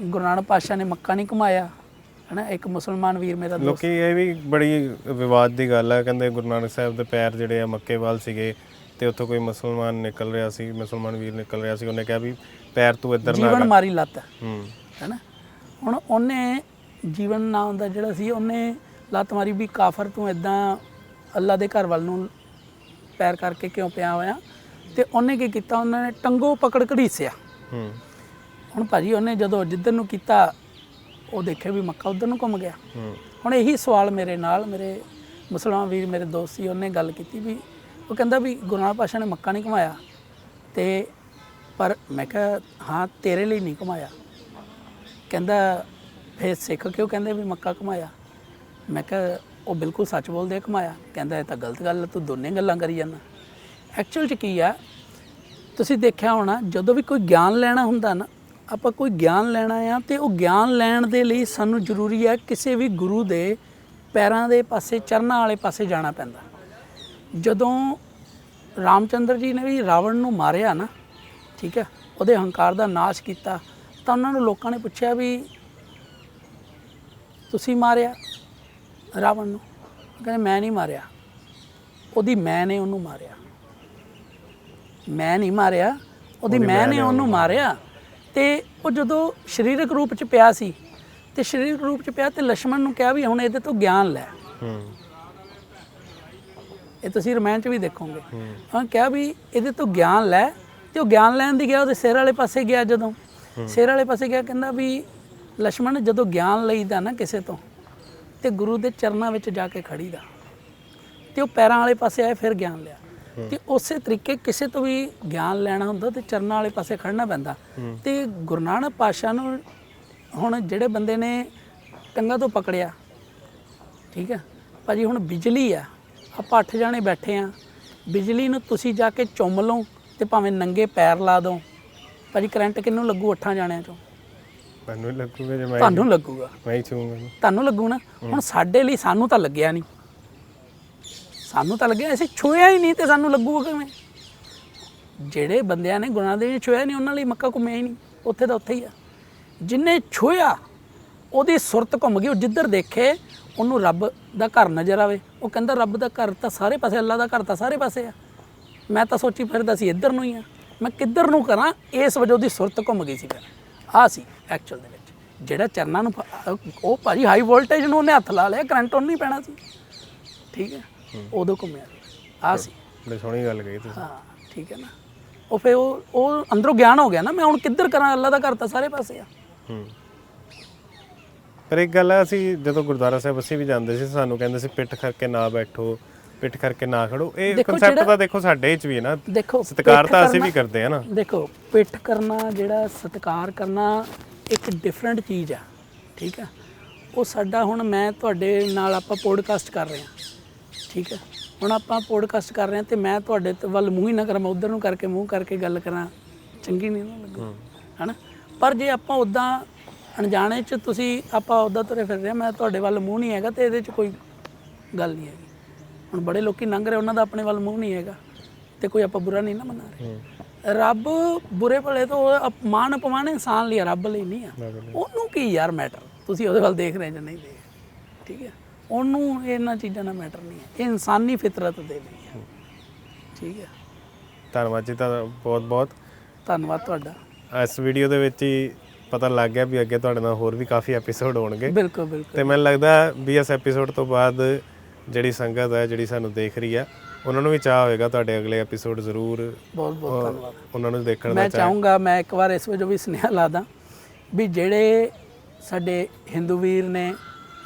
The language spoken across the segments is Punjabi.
ਗੁਰੂ ਨਾਨਕ ਪਾਤਸ਼ਾਹ ਨੇ ਮੱਕਾ ਨਹੀਂ ਘੁਮਾਇਆ ਹਨਾ? ਇੱਕ ਮੁਸਲਮਾਨ ਵੀਰ ਮੇਰਾ ਦੋਸਤ। ਲੋਕੀ ਇਹ ਵੀ ਬੜੀ ਵਿਵਾਦ ਦੀ ਗੱਲ ਹੈ ਕਹਿੰਦੇ ਗੁਰੂ ਨਾਨਕ ਸਾਹਿਬ ਦੇ ਪੈਰ ਜਿਹੜੇ ਆ ਮੱਕੇ ਵੱਲ ਸੀਗੇ ਤੇ ਉੱਥੋਂ ਕੋਈ ਮੁਸਲਮਾਨ ਨਿਕਲ ਰਿਹਾ ਸੀ ਮੁਸਲਮਾਨ ਵੀਰ ਨਿਕਲ ਰਿਹਾ ਸੀ ਉਹਨੇ ਕਿਹਾ ਵੀ ਪੈਰ ਤੂੰ ਇੱਧਰ ਨਾ ਜੀਵਨ ਮਾਰੀ ਲੱਤ ਹੂੰ। ਹੈਨਾ? ਹੁਣ ਉਹਨੇ ਜੀਵਨ ਨਾਮ ਦਾ ਜਿਹੜਾ ਸੀ ਉਹਨੇ ਲੱਤ ਮਾਰੀ ਵੀ ਕਾਫਰ ਤੂੰ ਇਦਾਂ ਅੱਲਾ ਦੇ ਘਰ ਵੱਲ ਨੂੰ ਪੈਰ ਕਰਕੇ ਕਿਉਂ ਪਿਆ ਹੋਇਆ? ਤੇ ਉਹਨੇ ਕੀ ਕੀਤਾ? ਉਹਨਾਂ ਨੇ ਟੰਗੋ ਪਕੜ ਘੜੀਸਿਆ। ਹੂੰ। ਹੁਣ ਭਾਜੀ ਉਹਨੇ ਜਦੋਂ ਜਿੱਧਰ ਨੂੰ ਕੀਤਾ ਉਹ ਦੇਖਿਆ ਵੀ ਮੱਕਾ ਉਧਰ ਨੂੰ ਘੁੰਮ ਗਿਆ। ਹੁਣ ਇਹੀ ਸਵਾਲ ਮੇਰੇ ਨਾਲ ਮੇਰੇ ਮੁਸਲਮਾਨ ਵੀਰ ਮੇਰੇ ਦੋਸਤ ਸੀ ਉਹਨੇ ਗੱਲ ਕੀਤੀ ਵੀ ਉਹ ਕਹਿੰਦਾ ਵੀ ਗੁਰੂ ਨਾਨਕ ਪਾਸ਼ਾ ਨੇ ਮੱਕਾ ਨਹੀਂ ਘੁਮਾਇਆ। ਤੇ ਪਰ ਮੈਂ ਕਿਹਾ ਹਾਂ ਤੇਰੇ ਲਈ ਨਹੀਂ ਘੁਮਾਇਆ। ਕਹਿੰਦਾ ਫੇਰ ਸਿੱਖ ਕਿਉਂ ਕਹਿੰਦੇ ਵੀ ਮੱਕਾ ਘੁਮਾਇਆ? ਮੈਂ ਕਿਹਾ ਉਹ ਬਿਲਕੁਲ ਸੱਚ ਬੋਲਦੇ ਘੁਮਾਇਆ। ਕਹਿੰਦਾ ਇਹ ਤਾਂ ਗਲਤ ਗੱਲ ਤੂੰ ਦੋਨੇ ਗੱਲਾਂ ਕਰੀ ਜਾਂਦਾ। ਐਕਚੁਅਲ ਚ ਕੀ ਆ ਤੁਸੀਂ ਦੇਖਿਆ ਹੋਣਾ ਜਦੋਂ ਵੀ ਕੋਈ ਗਿਆਨ ਲੈਣਾ ਹੁੰਦਾ ਨਾ ਆਪਾਂ ਕੋਈ ਗਿਆਨ ਲੈਣਾ ਆ ਤੇ ਉਹ ਗਿਆਨ ਲੈਣ ਦੇ ਲਈ ਸਾਨੂੰ ਜ਼ਰੂਰੀ ਹੈ ਕਿਸੇ ਵੀ ਗੁਰੂ ਦੇ ਪੈਰਾਂ ਦੇ ਪਾਸੇ ਚਰਨਾਂ ਵਾਲੇ ਪਾਸੇ ਜਾਣਾ ਪੈਂਦਾ। ਜਦੋਂ ਰਾਮਚੰਦਰ ਜੀ ਨੇ ਵੀ ਰਾਵਣ ਨੂੰ ਮਾਰਿਆ ਨਾ ਠੀਕ ਹੈ ਉਹਦੇ ਹੰਕਾਰ ਦਾ ਨਾਸ਼ ਕੀਤਾ ਤਾਂ ਉਹਨਾਂ ਨੂੰ ਲੋਕਾਂ ਨੇ ਪੁੱਛਿਆ ਵੀ ਤੁਸੀਂ ਮਾਰਿਆ ਰਾਵਣ ਨੂੰ? ਕਹਿੰਦੇ ਮੈਂ ਨਹੀਂ ਮਾਰਿਆ। ਉਹਦੀ ਮੈਂ ਨੇ ਉਹਨੂੰ ਮਾਰਿਆ। ਮੈਂ ਨਹੀਂ ਮਾਰਿਆ ਉਹਦੀ ਮੈਂ ਨੇ ਉਹਨੂੰ ਮਾਰਿਆ। ਤੇ ਉਹ ਜਦੋਂ ਸਰੀਰਕ ਰੂਪ ਚ ਪਿਆ ਸੀ ਤੇ ਸਰੀਰਕ ਰੂਪ ਚ ਪਿਆ ਤੇ ਲక్ష్మణ ਨੂੰ ਕਿਹਾ ਵੀ ਹੁਣ ਇਹਦੇ ਤੋਂ ਗਿਆਨ ਲੈ। ਹੂੰ। ਇਹ ਤੁਸੀਂ ਰਮਾਇਣ ਚ ਵੀ ਦੇਖੋਗੇ। ਹਾਂ। ਕਿਹਾ ਵੀ ਇਹਦੇ ਤੋਂ ਗਿਆਨ ਲੈ ਤੇ ਉਹ ਗਿਆਨ ਲੈਣ ਦੀ ਗਿਆ ਉਹਦੇ ਸਿਰ ਵਾਲੇ ਪਾਸੇ ਗਿਆ ਜਦੋਂ। ਸਿਰ ਵਾਲੇ ਪਾਸੇ ਗਿਆ ਕਹਿੰਦਾ ਵੀ ਲక్ష్మణ ਜਦੋਂ ਗਿਆਨ ਲਈਦਾ ਨਾ ਕਿਸੇ ਤੋਂ ਤੇ ਗੁਰੂ ਦੇ ਚਰਨਾਂ ਵਿੱਚ ਜਾ ਕੇ ਖੜੀਦਾ। ਤੇ ਉਹ ਪੈਰਾਂ ਵਾਲੇ ਪਾਸੇ ਆਏ ਫਿਰ ਗਿਆਨ ਲਿਆ। ਤੇ ਉਸੇ ਤਰੀਕੇ ਕਿਸੇ ਤੋਂ ਵੀ ਗਿਆਨ ਲੈਣਾ ਹੁੰਦਾ ਤੇ ਚਰਨਾਂ ਵਾਲੇ ਪਾਸੇ ਖੜਨਾ ਪੈਂਦਾ। ਤੇ ਗੁਰੂ ਨਾਨਕ ਪਾਤਸ਼ਾਹ ਨੂੰ ਹੁਣ ਜਿਹੜੇ ਬੰਦੇ ਨੇ ਟੰਗਾ ਤੋਂ ਪਕੜਿਆ ਠੀਕ ਹੈ ਭਾਜੀ ਹੁਣ ਬਿਜਲੀ ਆ ਆਪਾਂ ਅੱਠ ਜਾਣੇ ਬੈਠੇ ਆ ਬਿਜਲੀ ਨੂੰ ਤੁਸੀਂ ਜਾ ਕੇ ਚੁੰਮ ਲਓ ਤੇ ਭਾਵੇਂ ਨੰਗੇ ਪੈਰ ਲਾ ਦੋ ਭਾਜੀ ਕਰੰਟ ਕਿੰਨੂੰ ਲੱਗੂ ਅੱਠਾਂ ਜਾਣਿਆਂ ਚੋਂ? ਮੈਨੂੰ ਲੱਗੂਗਾ ਜੇ ਮੈਂ ਤੁਹਾਨੂੰ ਲੱਗੂਗਾ। ਮੈਂ ਹੀ ਛੂੰਗਾ ਤੁਹਾਨੂੰ ਲੱਗੂ ਨਾ ਹੁਣ ਸਾਡੇ ਲਈ ਸਾਨੂੰ ਤਾਂ ਲੱਗਿਆ ਨਹੀਂ ਸਾਨੂੰ ਤਾਂ ਲੱਗਿਆ ਅਸੀਂ ਛੋਇਆ ਹੀ ਨਹੀਂ ਤੇ ਸਾਨੂੰ ਲੱਗੂਗਾ ਕਿਵੇਂ? ਜਿਹੜੇ ਬੰਦਿਆਂ ਨੇ ਗੁਨਾਹ ਦੇ ਛੋਇਆ ਨਹੀਂ, ਉਹਨਾਂ ਲਈ ਮੱਕਾ ਘੁੰਮਿਆ ਹੀ ਨਹੀਂ। ਉੱਥੇ ਦਾ ਉੱਥੇ ਹੀ ਆ। ਜਿਨੇ ਛੋਇਆ ਉਹਦੀ ਸੁਰਤ ਘੁੰਮ ਗਈ, ਉਹ ਜਿੱਧਰ ਦੇਖੇ, ਉਹਨੂੰ ਰੱਬ ਦਾ ਘਰ ਨਜ਼ਰ ਆਵੇ। ਉਹ ਕਹਿੰਦਾ, ਰੱਬ ਦਾ ਘਰ ਤਾਂ ਸਾਰੇ ਪਾਸੇ, ਅੱਲਾ ਦਾ ਘਰ ਤਾਂ ਸਾਰੇ ਪਾਸੇ ਆ। ਮੈਂ ਤਾਂ ਸੋਚੀ ਫਿਰਦਾ ਸੀ, ਇੱਧਰ ਨੂੰ ਹੀ ਆ। ਮੈਂ ਕਿੱਧਰ ਨੂੰ ਕਰਾਂ? ਇਸ ਵਜ੍ਹਾ ਉਹਦੀ ਸੁਰਤ ਘੁੰਮ ਗਈ ਸੀ ਫਿਰ ਆ ਸੀ ਐਕਚੁਅਲ ਦੇ ਵਿੱਚ। ਜਿਹੜਾ ਚਰਨਾਂ ਨੂੰ ਫ- ਉਹ ਭਾਜੀ ਹਾਈ ਵੋਲਟੇਜ ਨੂੰ ਉਹਨੇ ਹੱਥ ਲਾ ਲਿਆ, ਕਰੰਟ ਉਹਨੂੰ ਨਹੀਂ ਪੈਣਾ ਸੀ। ਠੀਕ ਹੈ। ਉਦੋਂ ਘੁੰਮਿਆ ਆ ਸੀ। ਬੜੀ ਸੋਹਣੀ ਗੱਲ ਕਹੀ ਤੁਸੀਂ। ਹਾਂ ਠੀਕ ਹੈ ਨਾ। ਉਹ ਫੇ ਉਹ ਉਹ ਅੰਦਰੋਂ ਗਿਆਨ ਹੋ ਗਿਆ ਨਾ ਮੈਂ ਹੁਣ ਕਿੱਧਰ ਕਰਾਂ ਅੱਲਾ ਦਾ ਘਰ ਤਾਂ ਸਾਰੇ ਪਾਸੇ ਆ। ਹੂੰ। ਪਰ ਇੱਕ ਗੱਲ ਹੈ ਅਸੀਂ ਜਦੋਂ ਗੁਰਦੁਆਰਾ ਸਾਹਿਬ ਅਸੀਂ ਵੀ ਜਾਂਦੇ ਸੀ ਸਾਨੂੰ ਕਹਿੰਦੇ ਸੀ ਪਿੱਠ ਕਰਕੇ ਨਾ ਬੈਠੋ ਪਿੱਠ ਕਰਕੇ ਨਾ ਖੜੋ। ਇਹ ਦੇਖੋ ਕਨਸੈਪਟ ਜਿਹੜਾ- ਤਾਂ ਦੇਖੋ ਸਾਡੇ ਵਿੱਚ ਵੀ ਹੈ ਨਾ। ਦੇਖੋ ਸਤਿਕਾਰ ਪਿੱਠ ਤਾਂ ਅਸੀਂ ਵੀ ਕਰਦੇ ਆ ਨਾ। ਦੇਖੋ ਪਿੱਠ ਕਰਨਾ ਜਿਹੜਾ ਸਤਿਕਾਰ ਕਰਨਾ ਇੱਕ ਡਿਫਰੈਂਟ ਚੀਜ਼ ਆ। ਠੀਕ ਆ? ਉਹ ਸਾਡਾ ਹੁਣ ਮੈਂ ਤੁਹਾਡੇ ਨਾਲ ਆਪਾਂ ਪੋਡਕਾਸਟ ਕਰ ਰਹੇ ਹਾਂ। ਠੀਕ ਹੈ। ਹੁਣ ਆਪਾਂ ਪੋਡਕਾਸਟ ਕਰ ਰਹੇ ਹਾਂ ਤੇ ਮੈਂ ਤੁਹਾਡੇ ਤੇ ਵੱਲ ਮੂੰਹ ਹੀ ਨਾ ਕਰਾਂ ਮੈਂ ਉਧਰ ਨੂੰ ਕਰਕੇ ਮੂੰਹ ਕਰਕੇ ਗੱਲ ਕਰਾਂ। ਚੰਗੀ ਨਹੀਂ ਨਾ ਲੱਗੂ ਹਨਾ? ਪਰ ਜੇ ਆਪਾਂ ਉਦਾਂ ਅਣਜਾਣੇ ਚ ਤੁਸੀਂ ਆਪਾਂ ਉਦਾਂ ਤੁਰੇ ਫਿਰ ਰਹੇ ਮੈਂ ਤੁਹਾਡੇ ਵੱਲ ਮੂੰਹ ਨਹੀਂ ਹੈਗਾ ਤੇ ਇਹਦੇ ਚ ਕੋਈ ਗੱਲ ਨਹੀਂ ਹੈਗੀ। ਹੁਣ ਬੜੇ ਲੋਕੀ ਲੰਘ ਰਹੇ ਉਹਨਾਂ ਦਾ ਆਪਣੇ ਵੱਲ ਮੂੰਹ ਨਹੀਂ ਹੈਗਾ ਤੇ ਕੋਈ ਆਪਾਂ ਬੁਰਾ ਨਹੀਂ ਨਾ ਮਨਾ ਰਹੇ। ਰੱਬ ਬੁਰੇ ਭਲੇ ਤੋਂ ਅਪਮਾਨ ਅਪਮਾਨ ਇਨਸਾਨ ਲਈ ਰੱਬ ਲਈ ਨਹੀਂ ਆ। ਉਹਨੂੰ ਕੀ ਯਾਰ ਮੈਟਰ ਤੁਸੀਂ ਉਹਦੇ ਵੱਲ ਦੇਖ ਰਹੇ ਜਾਂ ਨਹੀਂ ਦੇਖ ਠੀਕ ਹੈ। ਉਹਨੂੰ ਇਹਨਾਂ ਚੀਜ਼ਾਂ ਦਾ ਮੈਟਰ ਨਹੀਂ ਹੈ। ਇਹ ਇਨਸਾਨੀ ਫਿਤਰਤ ਦੇ ਲਈ ਹੈ। ਠੀਕ ਹੈ। ਧੰਨਵਾਦ ਜੀ ਤਾਂ ਬਹੁਤ ਬਹੁਤ। ਧੰਨਵਾਦ ਤੁਹਾਡਾ। ਇਸ ਵੀਡੀਓ ਦੇ ਵਿੱਚ ਹੀ ਪਤਾ ਲੱਗ ਗਿਆ ਵੀ ਅੱਗੇ ਤੁਹਾਡੇ ਨਾਲ ਹੋਰ ਵੀ ਕਾਫੀ ਐਪੀਸੋਡ ਹੋਣਗੇ। ਬਿਲਕੁਲ ਬਿਲਕੁਲ। ਤੇ ਮੈਨੂੰ ਲੱਗਦਾ ਵੀ ਇਸ ਐਪੀਸੋਡ ਤੋਂ ਬਾਅਦ ਜਿਹੜੀ ਸੰਗਤ ਹੈ ਜਿਹੜੀ ਸਾਨੂੰ ਦੇਖ ਰਹੀ ਹੈ ਉਹਨਾਂ ਨੂੰ ਵੀ ਚਾਹ ਹੋਏਗਾ ਤੁਹਾਡੇ ਅਗਲੇ ਐਪੀਸੋਡ ਜ਼ਰੂਰ ਬਹੁਤ ਬਹੁਤ ਧੰਨਵਾਦ। ਉਹਨਾਂ ਨੂੰ ਦੇਖਣ ਦਾ ਮੈਂ ਚਾਹੂੰਗਾ ਮੈਂ ਇੱਕ ਵਾਰ ਇਸ ਵਜੋਂ ਵੀ ਸੁਨੇਹਾ ਲਾ ਦਾਂ ਵੀ ਜਿਹੜੇ ਸਾਡੇ ਹਿੰਦੂ ਵੀਰ ਨੇ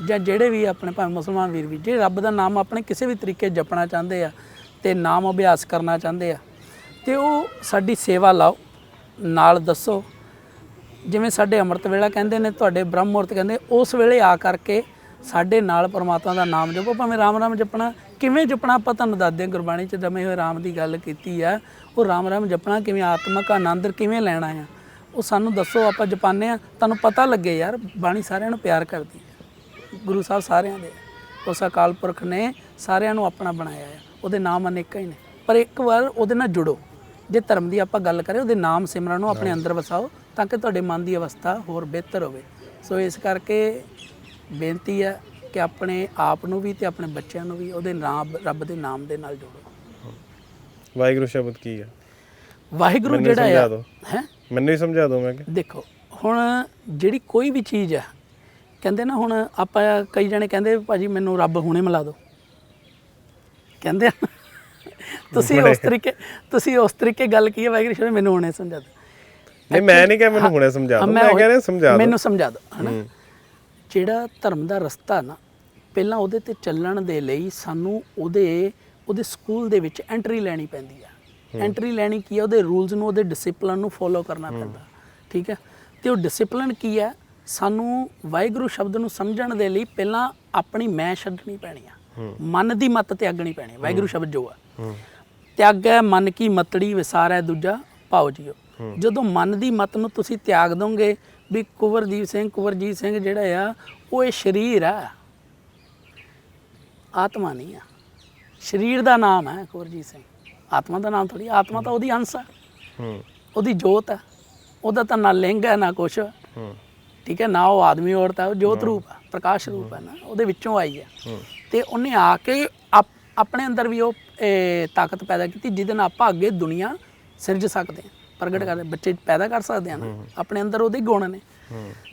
ਜਾਂ ਜਿਹੜੇ ਵੀ ਆਪਣੇ ਭਾਵੇਂ ਮੁਸਲਮਾਨ ਵੀਰ ਵੀ, ਜੇ ਰੱਬ ਦਾ ਨਾਮ ਆਪਣੇ ਕਿਸੇ ਵੀ ਤਰੀਕੇ ਜਪਣਾ ਚਾਹੁੰਦੇ ਆ ਤੇ ਨਾਮ ਅਭਿਆਸ ਕਰਨਾ ਚਾਹੁੰਦੇ ਆ, ਤੇ ਉਹ ਸਾਡੀ ਸੇਵਾ ਲਾਓ, ਨਾਲ ਦੱਸੋ। ਜਿਵੇਂ ਸਾਡੇ ਅੰਮ੍ਰਿਤ ਵੇਲਾ ਕਹਿੰਦੇ ਨੇ, ਤੁਹਾਡੇ ਬ੍ਰਹਮ ਮੁਹੂਰਤ ਕਹਿੰਦੇ, ਉਸ ਵੇਲੇ ਆ ਕਰਕੇ ਸਾਡੇ ਨਾਲ ਪਰਮਾਤਮਾ ਦਾ ਨਾਮ ਜਪੋ, ਭਾਵੇਂ ਰਾਮ ਰਾਮ ਜਪਣਾ, ਕਿਵੇਂ ਜਪਣਾ ਆਪਾਂ ਤੁਹਾਨੂੰ ਦੱਸਦੇ ਹਾਂ ਗੁਰਬਾਣੀ ਚ ਜਮੇ ਹੋਏ ਰਾਮ ਦੀ ਗੱਲ ਕੀਤੀ ਆ, ਉਹ ਰਾਮ ਰਾਮ ਜਪਣਾ ਕਿਵੇਂ, ਆਤਮਕ ਆਨੰਦ ਕਿਵੇਂ ਲੈਣਾ ਆ, ਉਹ ਸਾਨੂੰ ਦੱਸੋ, ਆਪਾਂ ਜਪਾਨੇ ਆ, ਤੁਹਾਨੂੰ ਪਤਾ ਲੱਗੇ ਯਾਰ, ਬਾਣੀ ਸਾਰਿਆਂ ਨੂੰ ਪਿਆਰ ਕਰਦੀ। ਹੈ ਗੁਰੂ ਸਾਹਿਬ ਸਾਰਿਆਂ ਦੇ। ਉਸ ਅਕਾਲ ਪੁਰਖ ਨੇ ਸਾਰਿਆਂ ਨੂੰ ਆਪਣਾ ਬਣਾਇਆ ਹੈ। ਉਹਦੇ ਨਾਮ ਅਨੇਕਾਂ ਹੀ ਨੇ। ਪਰ ਇੱਕ ਵਾਰ ਉਹਦੇ ਨਾਲ ਜੁੜੋ। ਜੇ ਧਰਮ ਦੀ ਆਪਾਂ ਗੱਲ ਕਰੇ ਉਹਦੇ ਨਾਮ ਸਿਮਰਨ ਨੂੰ ਆਪਣੇ ਅੰਦਰ ਵਸਾਓ ਤਾਂ ਕਿ ਤੁਹਾਡੇ ਮਨ ਦੀ ਅਵਸਥਾ ਹੋਰ ਬਿਹਤਰ ਹੋਵੇ। ਸੋ ਇਸ ਕਰਕੇ ਬੇਨਤੀ ਹੈ ਕਿ ਆਪਣੇ ਆਪ ਨੂੰ ਵੀ ਤੇ ਆਪਣੇ ਬੱਚਿਆਂ ਨੂੰ ਵੀ ਉਹਦੇ ਨਾਮ ਰੱਬ ਦੇ ਨਾਮ ਦੇ ਨਾਲ ਜੋੜੋ। ਵਾਹਿਗੁਰੂ ਸ਼ਬਦ ਕੀ ਹੈ? ਵਾਹਿਗੁਰੂ ਜਿਹੜਾ ਦਿਓ। ਹੈ? ਮੈਨੂੰ ਹੀ ਸਮਝਾ ਦਿਓ ਮੈਂ ਕਿ? ਦੇਖੋ ਹੁਣ ਜਿਹੜੀ ਕੋਈ ਵੀ ਚੀਜ਼ ਹੈ ਕਹਿੰਦੇ ਨਾ ਹੁਣ ਆਪਾਂ ਕਈ ਜਣੇ ਕਹਿੰਦੇ ਭਾਜੀ ਮੈਨੂੰ ਰੱਬ ਹੁਣੇ ਮਿਲਾ ਦਿਓ। ਕਹਿੰਦੇ। ਤੁਸੀਂ ਉਸ ਤਰੀਕੇ ਤੁਸੀਂ ਉਸ ਤਰੀਕੇ ਗੱਲ ਕੀ ਹੈ ਵਾਹਿਗੁਰੂ ਮੈਨੂੰ ਹੁਣੇ ਸਮਝਾ ਦਿਓ ਨਹੀਂ ਮੈਂ ਨਹੀਂ ਕਿਹਾ ਮੈਨੂੰ ਹੁਣੇ ਸਮਝਾ ਦਿਓ ਮੈਂ ਕਹਿ ਰਿਹਾ ਸਮਝਾ ਦਿਓ। ਮੈਨੂੰ ਸਮਝਾ ਦਿਓ ਹਨਾ? ਜਿਹੜਾ ਧਰਮ ਦਾ ਰਸਤਾ ਨਾ ਪਹਿਲਾਂ ਉਹਦੇ ਤੇ ਚੱਲਣ ਦੇ ਲਈ ਸਾਨੂੰ ਉਹਦੇ ਉਹਦੇ ਸਕੂਲ ਦੇ ਵਿੱਚ ਐਂਟਰੀ ਲੈਣੀ ਪੈਂਦੀ ਆ। ਐਂਟਰੀ ਲੈਣੀ ਕੀ ਆ? ਉਹਦੇ ਰੂਲਸ ਨੂੰ ਉਹਦੇ ਡਿਸਪਲਿਨ ਨੂੰ ਫੋਲੋ ਕਰਨਾ ਪੈਂਦਾ। ਠੀਕ ਹੈ? ਤੇ ਉਹ ਡਿਸਪਲਿਨ ਕੀ ਹੈ ਸਾਨੂੰ ਵਾਹਿਗੁਰੂ ਸ਼ਬਦ ਨੂੰ ਸਮਝਣ ਦੇ ਲਈ ਪਹਿਲਾਂ ਆਪਣੀ ਮੈਂ ਛੱਡਣੀ ਪੈਣੀ ਆ। ਮਨ ਦੀ ਮੱਤ ਤਿਆਗਣੀ ਪੈਣੀ ਆ, ਵਾਹਿਗੁਰੂ ਸ਼ਬਦ ਜੋ ਆ। ਹੂੰ। ਤਿਆਗੈ ਮਨ ਕੀ ਮਤੜੀ ਵਿਸਾਰੈ ਦੂਜਾ ਭਾਉ ਜੀਓ। ਜਦੋਂ ਮਨ ਦੀ ਮਤ ਨੂੰ ਤੁਸੀਂ ਤਿਆਗ ਦੋਗੇ ਵੀ ਕੁਵਰਜੀਤ ਸਿੰਘ ਕੁਵਰਜੀਤ ਸਿੰਘ ਜਿਹੜਾ ਆ ਉਹ ਇਹ ਸਰੀਰ ਆ। ਆਤਮਾ ਨਹੀਂ ਆ। ਸਰੀਰ ਦਾ ਨਾਮ ਹੈ ਕੁਵਰਜੀਤ ਸਿੰਘ। ਆਤਮਾ ਦਾ ਨਾਮ ਥੋੜੀ ਆਤਮਾ ਤਾਂ ਉਹਦੀ ਅੰਸ਼ ਆ। ਹੂੰ। ਉਹਦੀ ਜੋਤ ਆ। ਉਹਦਾ ਤਾਂ ਨਾ ਲਿੰਗ ਹੈ ਨਾ ਕੁਛ। ਹੂੰ। ਠੀਕ ਹੈ ਨਾ ਉਹ ਆਦਮੀ ਔਰਤ ਹੈ ਉਹ ਜੋਤ ਰੂਪ ਹੈ ਪ੍ਰਕਾਸ਼ ਰੂਪ ਹੈ ਨਾ ਉਹਦੇ ਵਿੱਚੋਂ ਆਈ ਹੈ। ਤੇ ਉਹਨੇ ਆ ਕੇ ਆਪ- ਆਪਣੇ ਅੰਦਰ ਵੀ ਉਹ ਤਾਕਤ ਪੈਦਾ ਕੀਤੀ ਜਿਹਦੇ ਨਾਲ ਆਪਾਂ ਅੱਗੇ ਦੁਨੀਆ ਸਿਰਜ ਸਕਦੇ ਹਾਂ ਪ੍ਰਗਟ ਕਰਦੇ ਬੱਚੇ ਪੈਦਾ ਕਰ ਸਕਦੇ ਹਾਂ ਨਾ ਆਪਣੇ ਅੰਦਰ ਉਹਦੇ ਗੁਣ ਨੇ।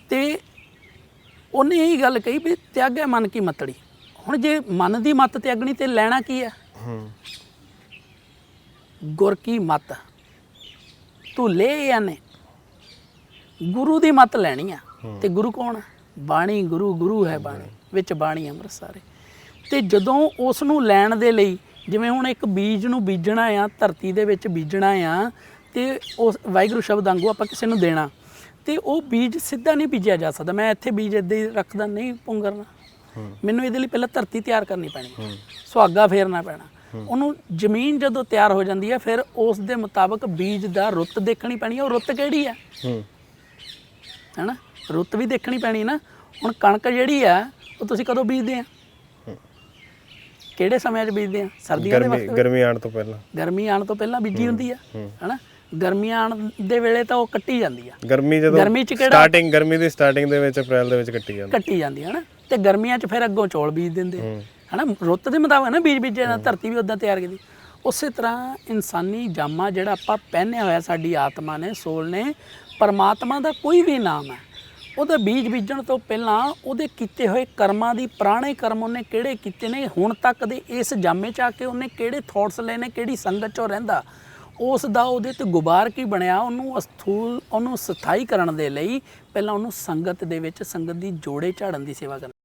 ਤੇ ਉਹਨੇ ਇਹ ਗੱਲ ਕਹੀ ਵੀ ਤਿਆਗੈ ਮਨ ਕੀ ਮਤੜੀ। ਹੁਣ ਜੇ ਮਨ ਦੀ ਮਤ ਤਿਆਗਣੀ ਤੇ ਲੈਣਾ ਕੀ ਹੈ ਹੂੰ। ਗੁਰ ਕੀ ਮਤ? ਤੂੰ ਲੈ ਆਨੇ ਗੁਰੂ ਦੀ ਮਤ ਲੈਣੀ ਆ। ਤੇ ਗੁਰੂ ਕੌਣ ਹੈ ਬਾਣੀ ਗੁਰੂ ਗੁਰੂ ਹੈ ਬਾਣੀ ਵਿੱਚ ਬਾਣੀ ਅੰਮ੍ਰਿਤ ਸਾਰੇ ਤੇ ਜਦੋਂ ਉਸ ਨੂੰ ਲੈਣ ਦੇ ਲਈ ਜਿਵੇਂ ਹੁਣ ਇੱਕ ਬੀਜ ਨੂੰ ਬੀਜਣਾ ਆ ਧਰਤੀ ਦੇ ਵਿੱਚ ਬੀਜਣਾ ਆ ਤੇ ਉਸ ਵਾਹਿਗੁਰੂ ਸ਼ਬਦ ਵਾਂਗੂ ਆਪਾਂ ਕਿਸੇ ਨੂੰ ਦੇਣਾ ਤੇ ਉਹ ਬੀਜ ਸਿੱਧਾ ਨਹੀਂ ਬੀਜਿਆ ਜਾ ਸਕਦਾ। ਮੈਂ ਇੱਥੇ ਬੀਜ ਇੱਦਾਂ ਹੀ ਰੱਖਦਾ ਨਹੀਂ ਪੁੰਗਰਨਾ। ਮੈਨੂੰ ਇਹਦੇ ਲਈ ਪਹਿਲਾਂ ਧਰਤੀ ਤਿਆਰ ਕਰਨੀ ਪੈਣੀ। ਹੈ। ਸੁਹਾਗਾ ਫੇਰਨਾ ਪੈਣਾ। ਉਹਨੂੰ ਜ਼ਮੀਨ ਜਦੋਂ ਤਿਆਰ ਹੋ ਜਾਂਦੀ ਹੈ ਫਿਰ ਉਸ ਦੇ ਮੁਤਾਬਕ ਬੀਜ ਦਾ ਰੁੱਤ ਦੇਖਣੀ ਪੈਣੀ ਹੈ ਉਹ ਰੁੱਤ ਕਿਹੜੀ ਹੈ ਹੂੰ। ਹੈਨਾ? ਰੁੱਤ ਵੀ ਦੇਖਣੀ ਪੈਣੀ ਨਾ। ਹੁਣ ਕਣਕ ਜਿਹੜੀ ਆ ਉਹ ਤੁਸੀਂ ਕਦੋਂ ਬੀਜਦੇ ਆ? ਕਿਹੜੇ ਸਮੇਂ 'ਚ ਬੀਜਦੇ ਆ? ਸਰਦੀਆਂ ਦੇ ਗਰਮੀ ਵਕਤ ਗਰਮੀ ਆਉਣ ਤੋਂ ਪਹਿਲਾਂ। ਗਰਮੀ ਆਉਣ ਤੋਂ ਪਹਿਲਾਂ ਬੀਜੀ ਹੁੰਦੀ ਆ ਹੈਨਾ? ਗਰਮੀ ਆਉਣ ਦੇ ਵੇਲੇ ਤਾਂ ਉਹ ਕੱਟੀ ਜਾਂਦੀ ਆ। ਗਰਮੀ ਜਦੋਂ ਗਰਮੀ 'ਚ ਕਿਹੜਾ ਸਟਾਰਟਿੰਗ ਗਰਮੀ ਦੀ ਸਟਾਰਟਿੰਗ ਦੇ ਵਿੱਚ ਅਪ੍ਰੈਲ ਦੇ ਵਿੱਚ ਕੱਟੀ ਜਾਂਦੀ। ਕੱਟੀ ਜਾਂਦੀ ਹੈ ਨਾ ਤੇ ਗਰਮੀਆਂ 'ਚ ਫਿਰ ਅੱਗੋਂ ਚੌਲ ਬੀਜ ਦਿੰਦੇ। ਹਨਾ? ਰੁੱਤ ਦੇ ਮੁਤਾਬਕ ਨਾ ਬੀਜ ਬੀਜੇ ਨਾ ਧਰਤੀ ਵੀ ਉਦਾਂ ਤਿਆਰ ਕੀਤੀ। ਉਸੇ ਤਰ੍ਹਾਂ ਇਨਸਾਨੀ ਜਾਮਾ ਜਿਹੜਾ ਆਪਾਂ ਪਹਿਨਿਆ ਹੋਇਆ ਸਾਡੀ ਆਤਮਾ ਨੇ ਸੋਲ ਨੇ ਪਰਮਾਤਮਾ ਦਾ ਕੋਈ ਵੀ ਨਾਮ ਹੈ ਉਹਦਾ ਬੀਜ ਬੀਜਣ ਤੋਂ ਪਹਿਲਾਂ ਉਹਦੇ ਕੀਤੇ ਹੋਏ ਕਰਮਾਂ ਦੀ, ਪੁਰਾਣੇ ਕਰਮ ਉਹਨੇ ਕਿਹੜੇ ਕੀਤੇ ਨੇ? ਹੁਣ ਤੱਕ ਦੇ ਇਸ ਜਾਮੇ 'ਚ ਆ ਕੇ ਉਹਨੇ ਕਿਹੜੇ ਥਾਟਸ ਲਏ ਨੇ? ਕਿਹੜੀ ਸੰਗਤ 'ਚੋਂ ਰਹਿੰਦਾ? ਉਸ ਦਾ ਉਹਦੇ ਤੇ ਗੁਬਾਰ ਕੀ ਬਣਿਆ? ਉਹਨੂੰ ਅਸਥੂਲ, ਉਹਨੂੰ ਸਥਾਈ ਕਰਨ ਦੇ ਲਈ ਪਹਿਲਾਂ ਉਹਨੂੰ ਸੰਗਤ ਦੇ ਵਿੱਚ ਸੰਗਤ ਦੀ ਜੋੜੇ ਝਾੜਨ ਦੀ ਸੇਵਾ ਕਰਨੀ।